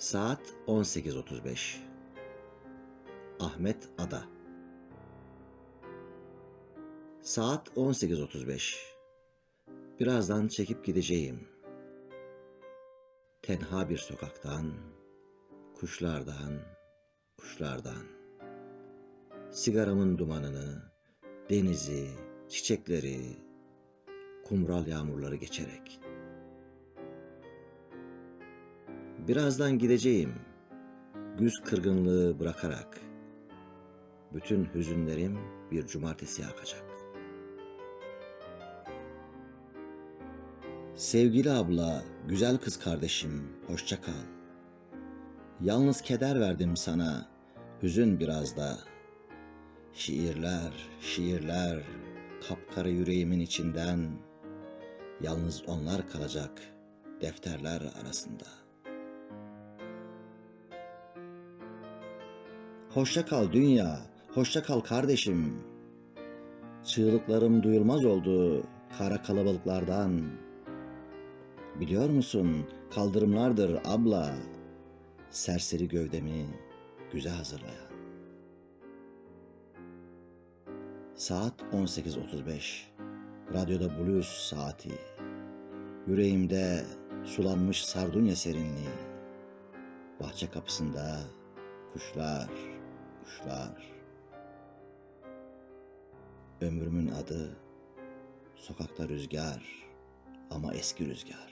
Saat 18.35. Ahmet Ada. Saat 18.35. Birazdan çekip gideceğim. Tenha bir sokaktan, kuşlardan, kuşlardan. Sigaramın dumanını, denizi, çiçekleri, kumral yağmurları geçerek. Birazdan gideceğim. Güz kırgınlığı bırakarak. Bütün hüzünlerim bir cumartesi akacak. Sevgili abla, güzel kız kardeşim, hoşça kal. Yalnız keder verdim sana, hüzün biraz da. Şiirler, şiirler, kapkara yüreğimin içinden. Yalnız onlar kalacak defterler arasında. Hoşça kal dünya, hoşça kal kardeşim. Çığlıklarım duyulmaz oldu kara kalabalıklardan. Biliyor musun kaldırımlardır abla, serseri gövdemi güze hazırlayan. Saat 18.35. Radyoda blues saati. Yüreğimde sulanmış sardunya serinliği. Bahçe kapısında kuşlar, kuşlar. Ömrümün adı sokakta rüzgar ama eski rüzgar.